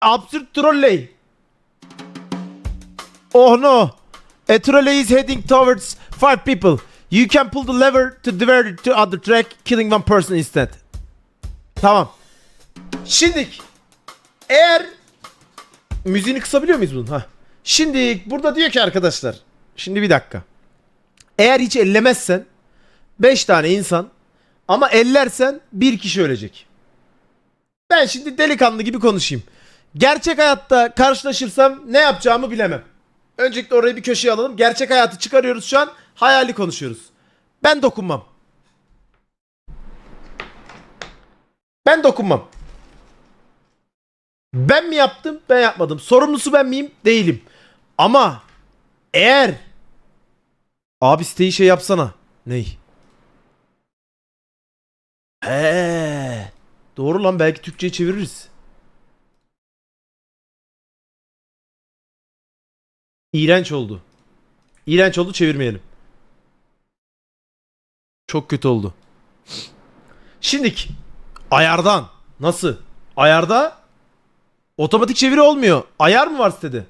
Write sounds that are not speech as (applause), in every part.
Absürt trolley. Oh no. A trolley is heading towards five people. You can pull the lever to divert it to other track, killing one person instead. Tamam. Şimdi eğer müziğini kısabiliyor muyuz bunun? Ha. Şimdi burada diyor ki arkadaşlar. Şimdi bir dakika. Eğer hiç ellemezsen 5 tane insan ama ellersen bir kişi ölecek. Ben şimdi delikanlı gibi konuşayım. Gerçek hayatta karşılaşırsam ne yapacağımı bilemem. Öncelikle orayı bir köşeye alalım. Gerçek hayatı çıkarıyoruz şu an. Hayali konuşuyoruz. Ben dokunmam. Ben dokunmam. Ben mi yaptım? Ben yapmadım. Sorumlusu ben miyim? Değilim. Ama eğer abi siteyi şey yapsana. Ney? He. Doğru lan belki Türkçe'ye çeviririz. İğrenç oldu. İğrenç oldu çevirmeyelim. Çok kötü oldu. Şimdiki ayardan nasıl? Ayarda otomatik çeviri olmuyor. Ayar mı var sitede?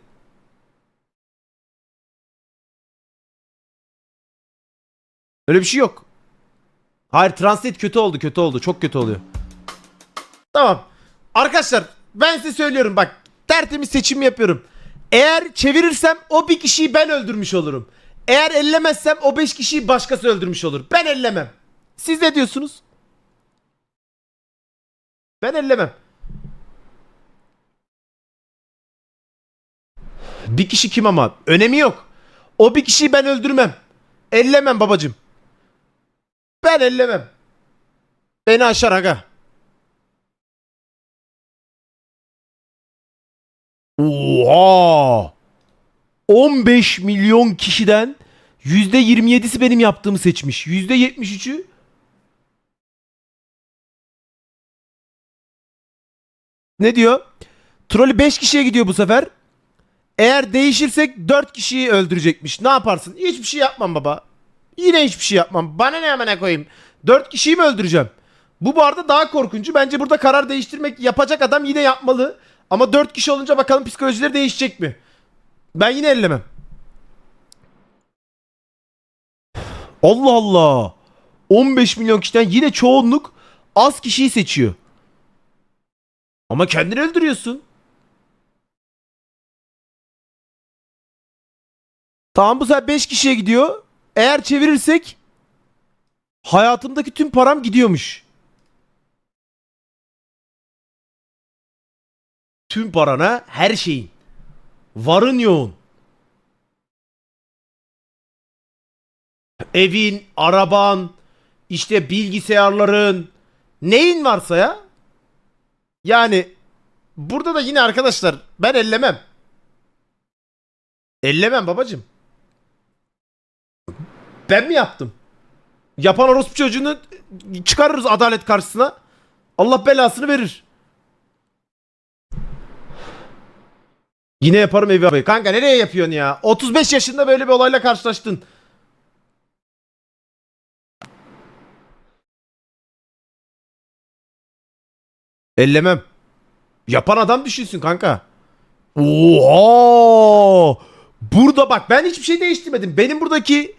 Öyle bir şey yok. Hayır translate kötü oldu kötü oldu çok kötü oluyor. Tamam. Arkadaşlar ben size söylüyorum bak tertemiz seçim yapıyorum. Eğer çevirirsem o bir kişiyi ben öldürmüş olurum. Eğer ellemezsem o beş kişiyi başkası öldürmüş olur. Ben ellemem. Siz ne diyorsunuz? Ben ellemem. Bir kişi kim ama? Önemi yok. O bir kişiyi ben öldürmem. Ellemem babacım. Ben ellemem. Beni aşar aga. Oha! 15 milyon kişiden %27'si benim yaptığımı seçmiş. %73'ü Ne diyor? Trolü 5 kişiye gidiyor bu sefer. Eğer değişirsek 4 kişiyi öldürecekmiş. Ne yaparsın? Hiçbir şey yapmam baba. Yine hiçbir şey yapmam. Bana ne amına koyayım? 4 kişiyi mi öldüreceğim? Bu arada daha korkuncu. Bence burada karar değiştirmek yapacak adam yine yapmalı. Ama 4 kişi olunca bakalım psikolojileri değişecek mi? Ben yine ellemem. Allah Allah. 15 milyon kişiden yine çoğunluk az kişiyi seçiyor. Ama kendini öldürüyorsun. Tamam bu sefer 5 kişiye gidiyor. Eğer çevirirsek hayatımdaki tüm param gidiyormuş. Tüm parana her şeyin. Varın yoğun. Evin, araban, işte bilgisayarların, neyin varsa ya. Yani burada da yine arkadaşlar ben ellemem. Ellemem babacım. Ben mi yaptım? Yapan orospu çocuğunu çıkarırız adalet karşısına. Allah belasını verir. Yine yaparım evi abi. Kanka nereye yapıyorsun ya? 35 yaşında böyle bir olayla karşılaştın. Ellemem. Yapan adam düşünsün kanka. Oha! Burada bak ben hiçbir şey değiştirmedim. Benim buradaki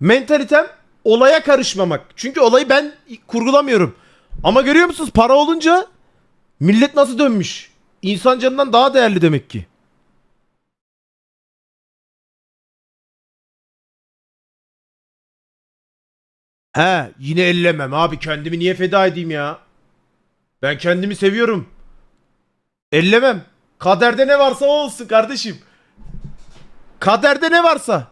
mentalitem olaya karışmamak. Çünkü olayı ben kurgulamıyorum. Ama görüyor musunuz para olunca millet nasıl dönmüş? İnsan canından daha değerli demek ki. He yine ellemem abi kendimi niye feda edeyim ya? Ben kendimi seviyorum. Ellemem. Kaderde ne varsa o olsun kardeşim. Kaderde ne varsa.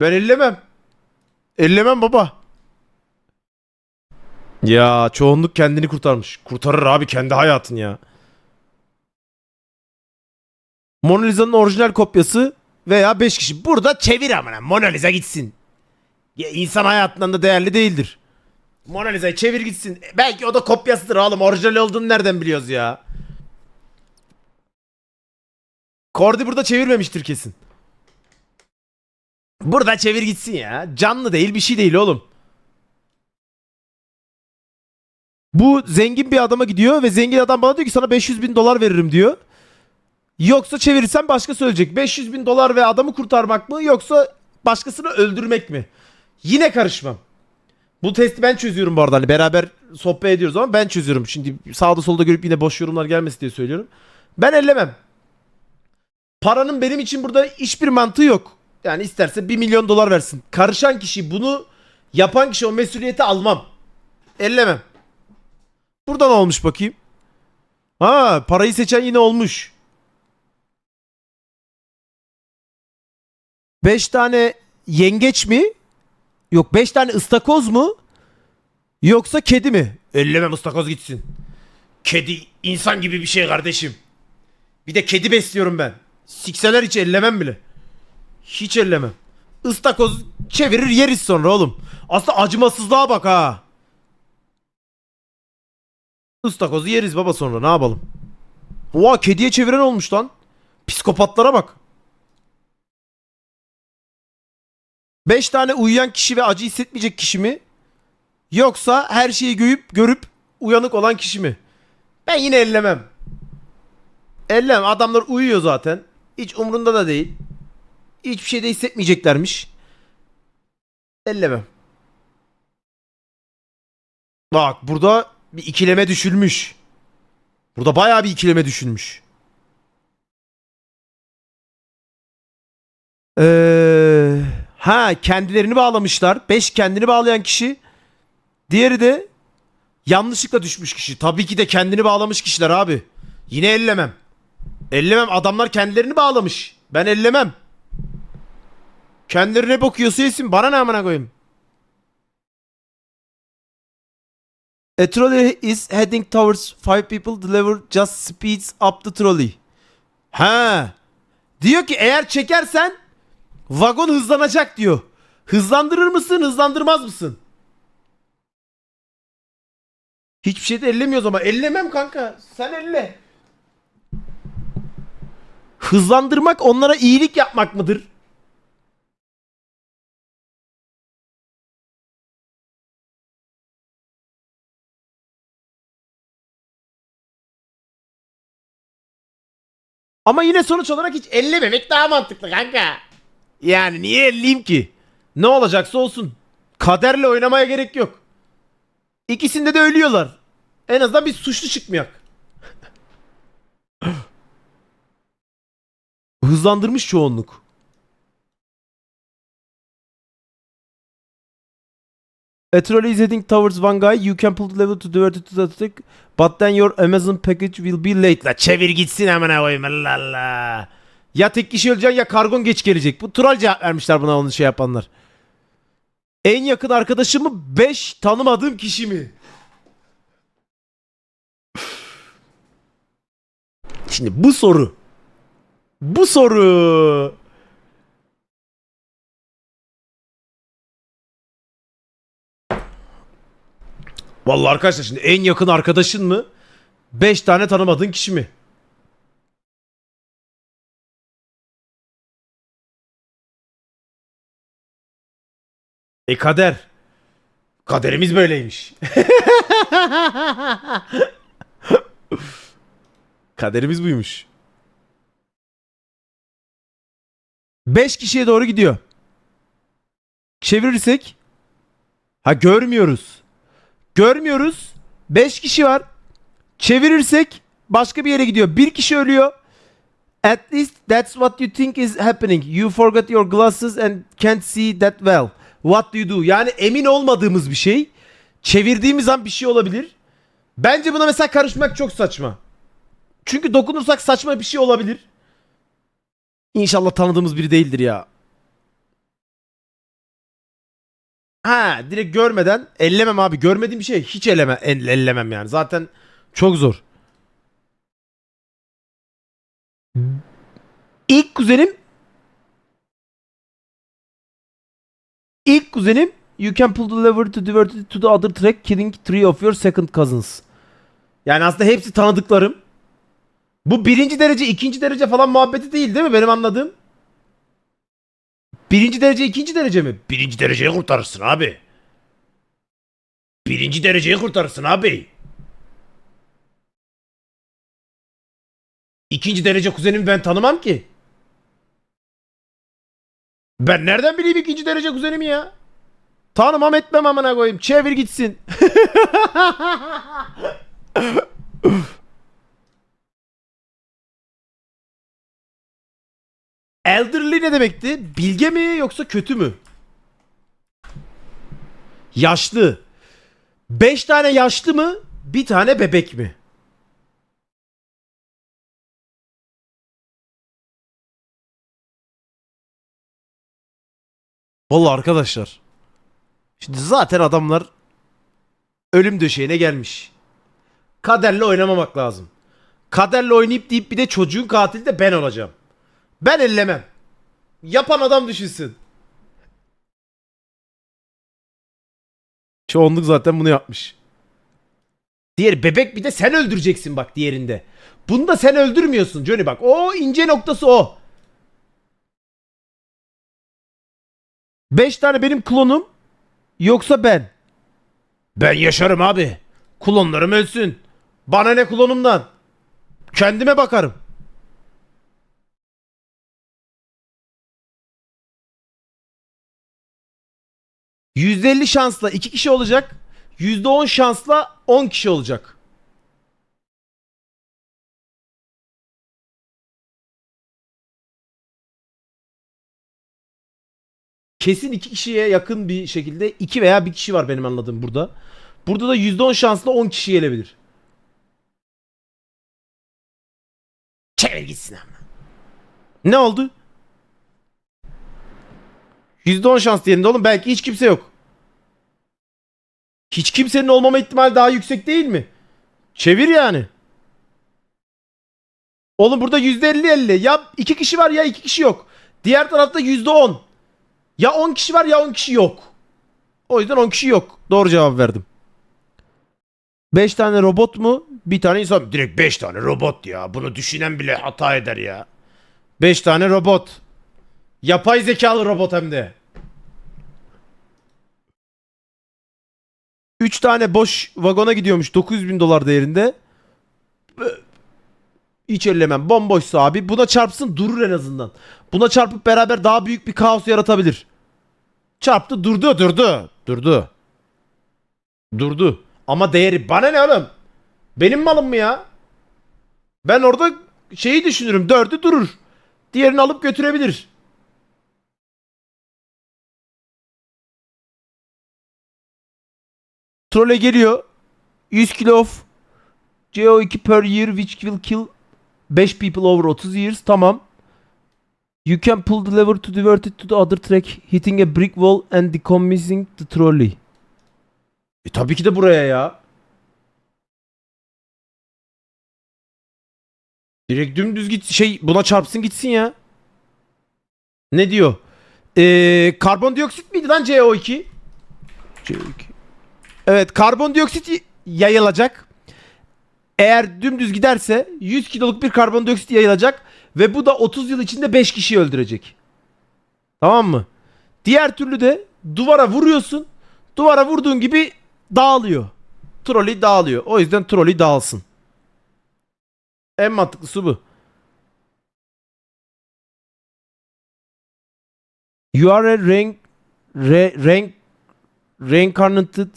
Ben ellemem. Ellemem baba. Ya çoğunluk kendini kurtarmış. Kurtarır abi kendi hayatın ya. Mona Lisa'nın orijinal kopyası veya 5 kişi. Burada çevir amına. Mona Lisa gitsin. Ya insan hayatından da değerli değildir. Mona Lisa'yı çevir gitsin. Belki o da kopyasıdır oğlum. Orijinal olduğunu nereden biliyoruz ya? Kordi burada çevirmemiştir kesin. Burada çevir gitsin ya. Canlı değil bir şey değil oğlum. Bu zengin bir adama gidiyor ve zengin adam bana diyor ki sana 500 bin dolar veririm diyor. Yoksa çevirirsen başka söyleyecek. 500 bin dolar ve adamı kurtarmak mı yoksa başkasını öldürmek mi? Yine karışmam. Bu testi ben çözüyorum bu arada. Hani beraber sohbet ediyoruz ama ben çözüyorum. Şimdi sağda solda görüp yine boş yorumlar gelmesi diye söylüyorum. Ben ellemem. Paranın benim için burada hiçbir mantığı yok. Yani isterse 1 milyon dolar versin. Karışan kişi bunu yapan kişi o mesuliyeti almam. Ellemem. Burada ne olmuş bakayım? Ha parayı seçen yine olmuş. 5 tane yengeç mi? Yok 5 tane ıstakoz mu? Yoksa kedi mi? Ellemem ıstakoz gitsin. Kedi insan gibi bir şey kardeşim. Bir de kedi besliyorum ben. Sikseler hiç ellemem bile. Hiç ellemem. Istakoz çevirir yeriz sonra oğlum. Aslında acımasızlığa bak ha. Istakozu yeriz baba sonra ne yapalım. Oha kediye çeviren olmuş lan. Psikopatlara bak. 5 tane uyuyan kişi ve acı hissetmeyecek kişi mi? Yoksa her şeyi görüp görüp uyanık olan kişi mi? Ben yine ellemem. Ellemem. Adamlar uyuyor zaten. Hiç umrunda da değil. Hiçbir şey de hissetmeyeceklermiş. Ellemem. Bak burada bir ikileme düşülmüş. Burada bayağı bir ikileme düşülmüş. Ee, ha kendilerini bağlamışlar. 5 kendini bağlayan kişi. Diğeri de yanlışlıkla düşmüş kişi. Tabii ki de kendini bağlamış kişiler abi. Yine ellemem. Ellemem. Adamlar kendilerini bağlamış. Ben ellemem. Kendilerine bakıyorsa yesin. Bana ne amına koyayım. A trolley is heading towards five people. The lever just speeds up the trolley. Ha. Diyor ki eğer çekersen vagon hızlanacak diyor. Hızlandırır mısın, hızlandırmaz mısın? Hiçbir şey de ellemiyoruz ama ellemem kanka. Sen elle. Hızlandırmak onlara iyilik yapmak mıdır? Ama yine sonuç olarak hiç ellememek daha mantıklı kanka. Yani niye elleyeyim ki? Ne olacaksa olsun. Kaderle oynamaya gerek yok. İkisinde de ölüyorlar. En azından bir suçlu çıkmayak. (gasps) Hızlandırmış çoğunluk. A trolley is heading towards one guy. You can pull the lever to divert it to the stick. But then your Amazon package will be late. La çevir gitsin amına koyayım Allah Allah. Ya tek kişi öleceksin ya kargon geç gelecek. Bu troll cevap vermişler buna onu şey yapanlar. En yakın arkadaşım mı 5 tanımadığım kişi mi? Şimdi bu soru. Bu soru. Vallahi arkadaşlar şimdi en yakın arkadaşın mı? 5 tane tanımadığın kişi mi? E kader. Kaderimiz böyleymiş. (laughs) Kaderimiz buymuş. 5 kişiye doğru gidiyor. Çevirirsek ha görmüyoruz. Görmüyoruz. 5 kişi var. Çevirirsek başka bir yere gidiyor. Bir kişi ölüyor. At least that's what you think is happening. You forgot your glasses and can't see that well. What do you do? Yani emin olmadığımız bir şey. Çevirdiğimiz an bir şey olabilir. Bence buna mesela karışmak çok saçma. Çünkü dokunursak saçma bir şey olabilir. İnşallah tanıdığımız biri değildir ya. Ha direkt görmeden ellemem abi. Görmediğim bir şey hiç elleme, el- ellemem yani. Zaten çok zor. İlk kuzenim İlk kuzenim You can pull the lever to divert it to the other track killing three of your second cousins. Yani aslında hepsi tanıdıklarım. Bu birinci derece, ikinci derece falan muhabbeti değil değil mi benim anladığım? Birinci derece, ikinci derece mi? Birinci dereceyi kurtarırsın abi. Birinci dereceyi kurtarırsın abi. İkinci derece kuzenimi ben tanımam ki. Ben nereden bileyim ikinci derece kuzenimi ya? Tanımam etmem amına koyayım. Çevir gitsin. (laughs) Elderly ne demekti? Bilge mi yoksa kötü mü? Yaşlı. Beş tane yaşlı mı? Bir tane bebek mi? Vallahi arkadaşlar. Şimdi zaten adamlar ölüm döşeğine gelmiş. Kaderle oynamamak lazım. Kaderle oynayıp deyip bir de çocuğun katili de ben olacağım. Ben ellemem. Yapan adam düşünsün. Çoğunluk zaten bunu yapmış. Diğer bebek bir de sen öldüreceksin bak diğerinde. Bunu da sen öldürmüyorsun Johnny bak. O ince noktası o. 5 tane benim klonum yoksa ben. Ben yaşarım abi. Klonlarım ölsün. Bana ne klonumdan? Kendime bakarım. %50 şansla 2 kişi olacak. %10 şansla 10 kişi olacak. Kesin 2 kişiye yakın bir şekilde 2 veya 1 kişi var benim anladığım burada. Burada da %10 şansla 10 kişi gelebilir. Çevir gitsin ama. Ne oldu? %10 şans diyelim de oğlum belki hiç kimse yok. Hiç kimsenin olmama ihtimali daha yüksek değil mi? Çevir yani. Oğlum burada %50-50. Ya iki kişi var ya iki kişi yok. Diğer tarafta %10. Ya 10 kişi var ya 10 kişi yok. O yüzden 10 kişi yok. Doğru cevap verdim. 5 tane robot mu? Bir tane insan. Direkt 5 tane robot ya. Bunu düşünen bile hata eder ya. 5 tane robot. Yapay zekalı robot hem de. 3 tane boş vagona gidiyormuş 900 bin dolar değerinde. Hiç ellemem. Bomboşsa abi. Buna çarpsın durur en azından. Buna çarpıp beraber daha büyük bir kaos yaratabilir. Çarptı durdu durdu. Durdu. Durdu. Ama değeri bana ne oğlum? Benim malım mı ya? Ben orada şeyi düşünürüm. Dördü durur. Diğerini alıp götürebilir. Trole geliyor. 100 kilo of CO2 per year which will kill 5 people over 30 years. Tamam. You can pull the lever to divert it to the other track, hitting a brick wall and decommissioning the trolley. E tabii ki de buraya ya. Direkt dümdüz git şey buna çarpsın gitsin ya. Ne diyor? Ee, karbondioksit miydi lan CO2? CO2. Evet karbondioksit yayılacak. Eğer dümdüz giderse 100 kiloluk bir karbondioksit yayılacak ve bu da 30 yıl içinde 5 kişiyi öldürecek. Tamam mı? Diğer türlü de duvara vuruyorsun. Duvara vurduğun gibi dağılıyor. Trolley dağılıyor. O yüzden trolley dağılsın. En mantıklısı bu. You are a rank, re, rank reincarnated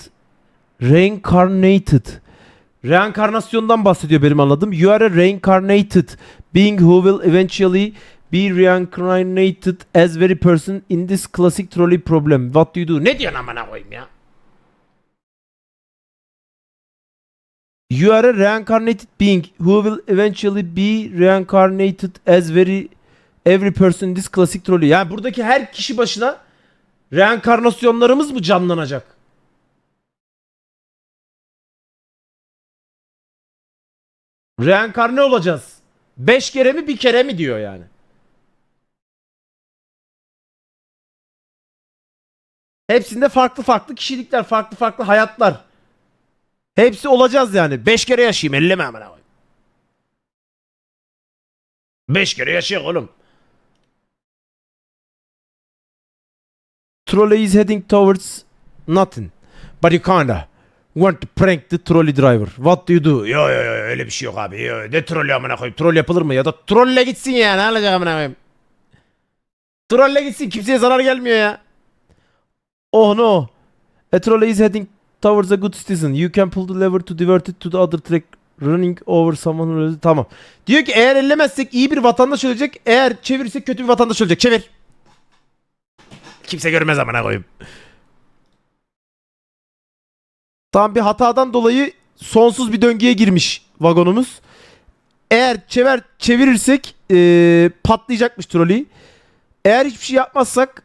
reincarnated Reenkarnasyondan bahsediyor benim anladığım. You are a reincarnated being who will eventually be reincarnated as very person in this classic trolley problem. What do you do? Ne diyorsun amına koyayım ya? You are a reincarnated being who will eventually be reincarnated as very every person in this classic trolley. Yani buradaki her kişi başına reenkarnasyonlarımız mı canlanacak? Reenkarne olacağız. Beş kere mi bir kere mi diyor yani. Hepsinde farklı farklı kişilikler, farklı farklı hayatlar. Hepsi olacağız yani. Beş kere yaşayayım elleme amına koyayım. Beş kere yaşayalım oğlum. Trolley is heading towards nothing. But you kinda. Want prank the trolley driver. What do you do? Yo yo yo öyle bir şey yok abi. Yo, ne trollü amına koyayım? Troll yapılır mı? Ya da trolle gitsin ya. Ne alacak amına koyayım? Trolle gitsin. Kimseye zarar gelmiyor ya. Oh no. A trolley is heading towards a good citizen. You can pull the lever to divert it to the other track running over someone. who- Tamam. Diyor ki eğer ellemezsek iyi bir vatandaş ölecek. Eğer çevirirsek kötü bir vatandaş ölecek. Çevir. Kimse görmez amına koyayım. Tam bir hatadan dolayı sonsuz bir döngüye girmiş vagonumuz. Eğer çever çevirirsek eee, patlayacakmış trolleyi. Eğer hiçbir şey yapmazsak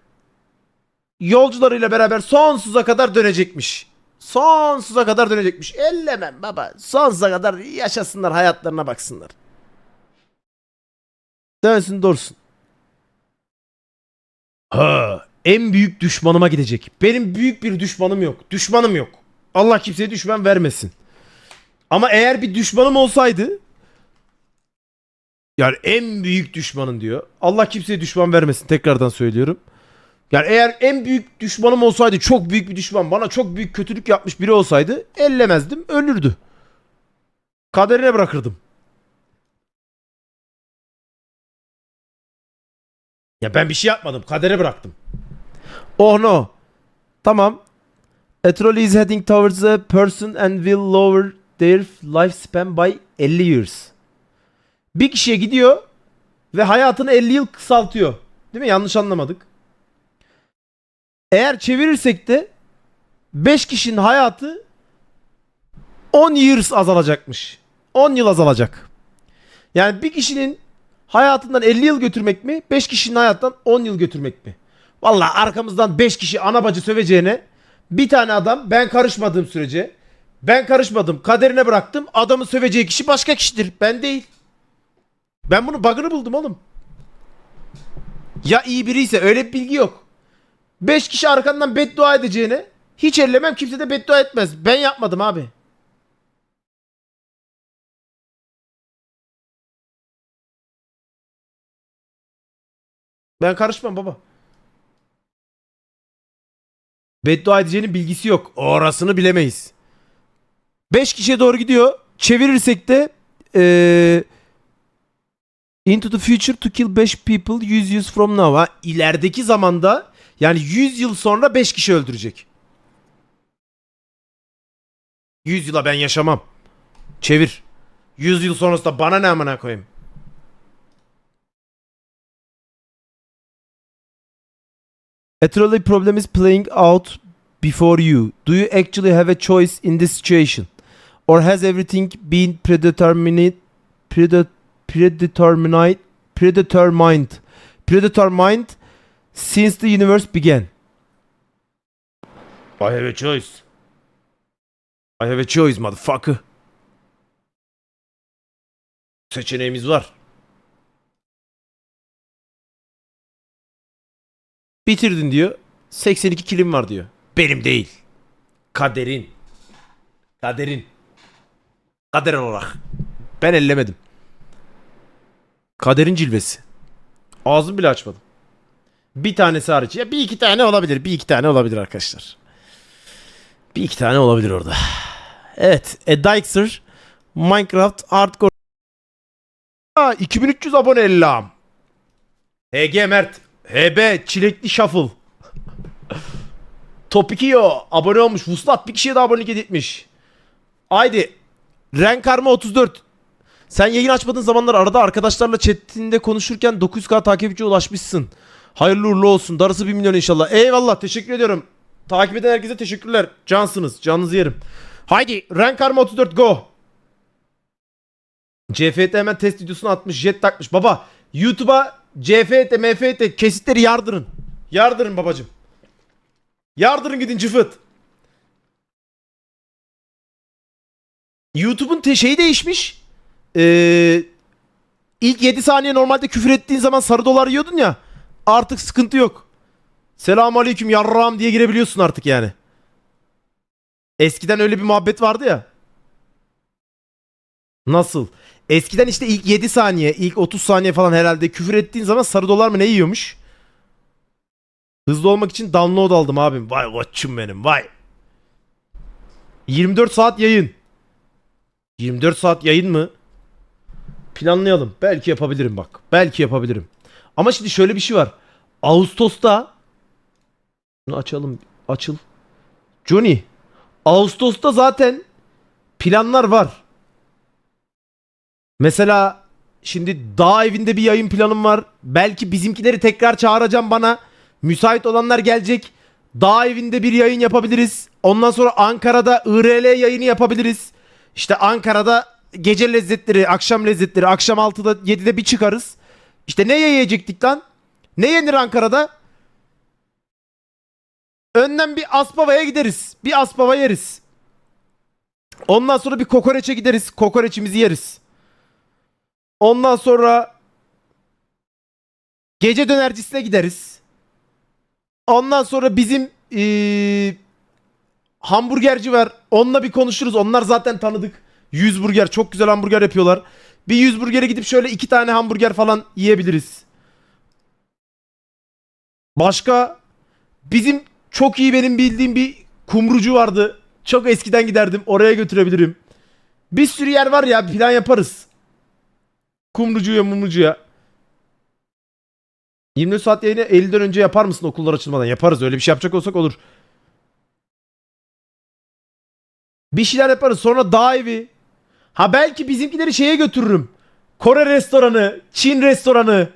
yolcularıyla beraber sonsuza kadar dönecekmiş. Sonsuza kadar dönecekmiş. Ellemem baba. Sonsuza kadar yaşasınlar hayatlarına baksınlar. Dönsün dursun. Ha, en büyük düşmanıma gidecek. Benim büyük bir düşmanım yok. Düşmanım yok. Allah kimseye düşman vermesin. Ama eğer bir düşmanım olsaydı yani en büyük düşmanın diyor. Allah kimseye düşman vermesin tekrardan söylüyorum. Yani eğer en büyük düşmanım olsaydı çok büyük bir düşman bana çok büyük kötülük yapmış biri olsaydı ellemezdim ölürdü. Kaderine bırakırdım. Ya ben bir şey yapmadım kadere bıraktım. Oh no. Tamam. A trolley is heading towards a person and will lower their lifespan by 50 years. Bir kişiye gidiyor ve hayatını 50 yıl kısaltıyor. Değil mi? Yanlış anlamadık. Eğer çevirirsek de 5 kişinin hayatı 10 years azalacakmış. 10 yıl azalacak. Yani bir kişinin hayatından 50 yıl götürmek mi? 5 kişinin hayattan 10 yıl götürmek mi? Vallahi arkamızdan 5 kişi ana bacı söveceğine bir tane adam ben karışmadığım sürece ben karışmadım kaderine bıraktım adamı söveceği kişi başka kişidir ben değil. Ben bunu bug'ını buldum oğlum. Ya iyi biri ise öyle bir bilgi yok. 5 kişi arkandan beddua edeceğine hiç ellemem kimse de beddua etmez. Ben yapmadım abi. Ben karışmam baba. Beddua edeceğinin bilgisi yok. Orasını bilemeyiz. 5 kişiye doğru gidiyor. Çevirirsek de eee Into the future to kill 5 people 100 years from now. Ha, ilerideki zamanda yani 100 yıl sonra 5 kişi öldürecek. 100 yıla ben yaşamam. Çevir. 100 yıl sonrasında bana ne amına koyayım. Trolley problem is playing out before you. Do you actually have a choice in this situation? Or has everything been predetermined predet predetermined predetermined predetermined since the universe began? I have a choice. I have a choice motherfucker. Seçeneğimiz var. Bitirdin diyor. 82 kilim var diyor. Benim değil. Kaderin. Kaderin. Kader olarak. Ben ellemedim. Kaderin cilvesi. Ağzımı bile açmadım. Bir tanesi hariç. Ya bir iki tane olabilir. Bir iki tane olabilir arkadaşlar. Bir iki tane olabilir orada. Evet. A Dykser Minecraft Hardcore Aa, 2300 abone ellam. HG Mert. HB Çilekli Shuffle. Topikio abone olmuş. Vuslat bir kişiye de abonelik etmiş. Haydi. Renkarma 34. Sen yayın açmadığın zamanlar arada arkadaşlarla chatinde konuşurken 900k takipçiye ulaşmışsın. Hayırlı uğurlu olsun. Darısı 1 milyon inşallah. Eyvallah teşekkür ediyorum. Takip eden herkese teşekkürler. Cansınız. Canınızı yerim. Haydi Renkarma 34 go. CFT hemen test videosunu atmış. Jet takmış. Baba YouTube'a CFT, MFT kesitleri yardırın. Yardırın babacım. Yardırın gidin cıfıt. YouTube'un şeyi değişmiş. Ee, ilk 7 saniye normalde küfür ettiğin zaman sarı dolar yiyordun ya. Artık sıkıntı yok. Selamun aleyküm yarram diye girebiliyorsun artık yani. Eskiden öyle bir muhabbet vardı ya. Nasıl? Eskiden işte ilk 7 saniye, ilk 30 saniye falan herhalde küfür ettiğin zaman sarı dolar mı ne yiyormuş? Hızlı olmak için download aldım abim. Vay koçum benim vay. 24 saat yayın. 24 saat yayın mı? Planlayalım. Belki yapabilirim bak. Belki yapabilirim. Ama şimdi şöyle bir şey var. Ağustos'ta Bunu açalım. Açıl. Johnny. Ağustos'ta zaten planlar var. Mesela şimdi dağ evinde bir yayın planım var. Belki bizimkileri tekrar çağıracağım bana. Müsait olanlar gelecek. Dağ evinde bir yayın yapabiliriz. Ondan sonra Ankara'da IRL yayını yapabiliriz. İşte Ankara'da gece lezzetleri, akşam lezzetleri, akşam 6'da 7'de bir çıkarız. İşte ne yiyecektik lan? Ne yenir Ankara'da? Önden bir Aspava'ya gideriz. Bir Aspava yeriz. Ondan sonra bir kokoreçe gideriz. Kokoreçimizi yeriz. Ondan sonra gece dönercisine gideriz. Ondan sonra bizim eee, hamburgerci var. Onunla bir konuşuruz. Onlar zaten tanıdık. 100 burger. Çok güzel hamburger yapıyorlar. Bir 100 burgere gidip şöyle iki tane hamburger falan yiyebiliriz. Başka bizim çok iyi benim bildiğim bir kumrucu vardı. Çok eskiden giderdim. Oraya götürebilirim. Bir sürü yer var ya plan yaparız. Kumrucuya mumrucuya. 24 saat yayını Eylül'den önce yapar mısın okullar açılmadan? Yaparız. Öyle bir şey yapacak olsak olur. Bir şeyler yaparız. Sonra dağ. Ha belki bizimkileri şeye götürürüm. Kore restoranı, Çin restoranı.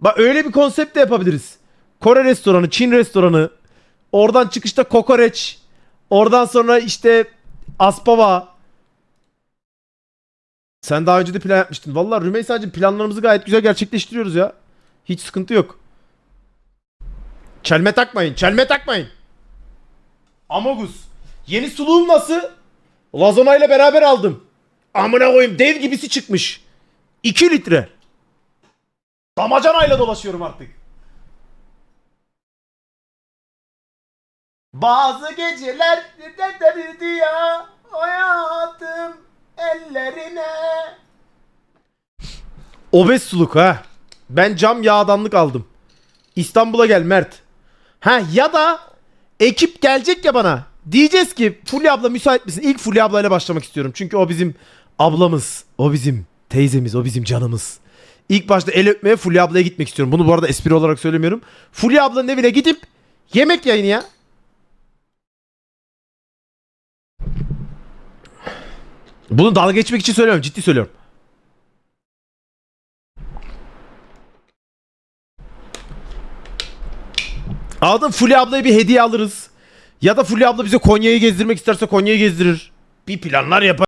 Bak öyle bir konsept de yapabiliriz. Kore restoranı, Çin restoranı. Oradan çıkışta kokoreç. Oradan sonra işte Aspava. Sen daha önce de plan yapmıştın. Vallahi Rümeysa'cığım planlarımızı gayet güzel gerçekleştiriyoruz ya. Hiç sıkıntı yok. Çelme takmayın. Çelme takmayın. Amogus. Yeni suluğum nasıl? Lazona ile beraber aldım. Amına koyayım dev gibisi çıkmış. 2 litre. Damacanayla dolaşıyorum artık. Bazı geceler ya hayatım ellerine. Obez suluk ha. Ben cam yağdanlık aldım. İstanbul'a gel Mert. Ha ya da ekip gelecek ya bana. Diyeceğiz ki Fulya abla müsait misin? İlk Fulya ablayla başlamak istiyorum. Çünkü o bizim ablamız. O bizim teyzemiz. O bizim canımız. İlk başta el öpmeye Fulya ablaya gitmek istiyorum. Bunu bu arada espri olarak söylemiyorum. Fulya ablanın evine gidip yemek yayını ya. Bunu dalga geçmek için söylüyorum. Ciddi söylüyorum. Anladın Fulya ablaya bir hediye alırız. Ya da Fulya abla bize Konya'yı gezdirmek isterse Konya'yı gezdirir. Bir planlar yapar.